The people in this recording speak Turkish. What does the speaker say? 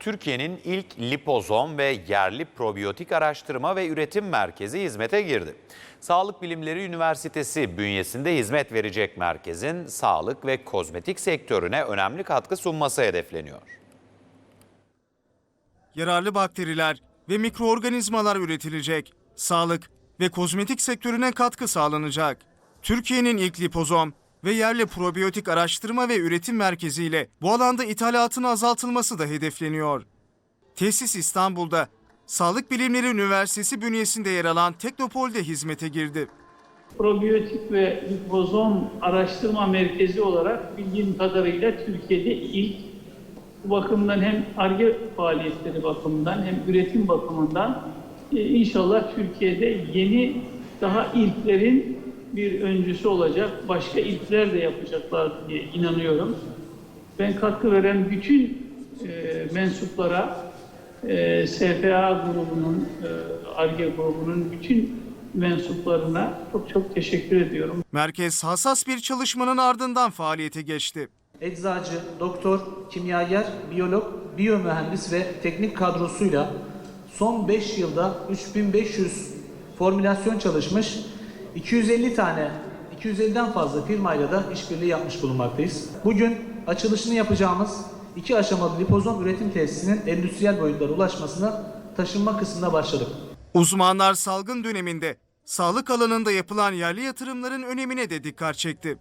Türkiye'nin ilk lipozom ve yerli probiyotik araştırma ve üretim merkezi hizmete girdi. Sağlık Bilimleri Üniversitesi bünyesinde hizmet verecek merkezin sağlık ve kozmetik sektörüne önemli katkı sunması hedefleniyor. yararlı bakteriler ve mikroorganizmalar üretilecek. Sağlık ve kozmetik sektörüne katkı sağlanacak. Türkiye'nin ilk lipozom ve yerli probiyotik araştırma ve üretim merkeziyle bu alanda ithalatın azaltılması da hedefleniyor. Tesis İstanbul'da Sağlık Bilimleri Üniversitesi bünyesinde yer alan Teknopol'de hizmete girdi. probiyotik ve lipozom araştırma merkezi olarak bildiğim kadarıyla Türkiye'de ilk bu bakımdan hem ARGE faaliyetleri bakımından hem üretim bakımından e, inşallah Türkiye'de yeni daha ilklerin bir öncüsü olacak. Başka ilkler de yapacaklar diye inanıyorum. Ben katkı veren bütün e, mensuplara, e, SFA grubunun, e, ARGE grubunun bütün mensuplarına çok çok teşekkür ediyorum. Merkez hassas bir çalışmanın ardından faaliyete geçti. Eczacı, doktor, kimyager, biyolog, biyomühendis ve teknik kadrosuyla son 5 yılda 3500 formülasyon çalışmış, 250 tane, 250'den fazla firmayla da işbirliği yapmış bulunmaktayız. Bugün açılışını yapacağımız iki aşamalı lipozom üretim tesisinin endüstriyel boyutlara ulaşmasına taşınma kısmına başladık. Uzmanlar salgın döneminde sağlık alanında yapılan yerli yatırımların önemine de dikkat çekti.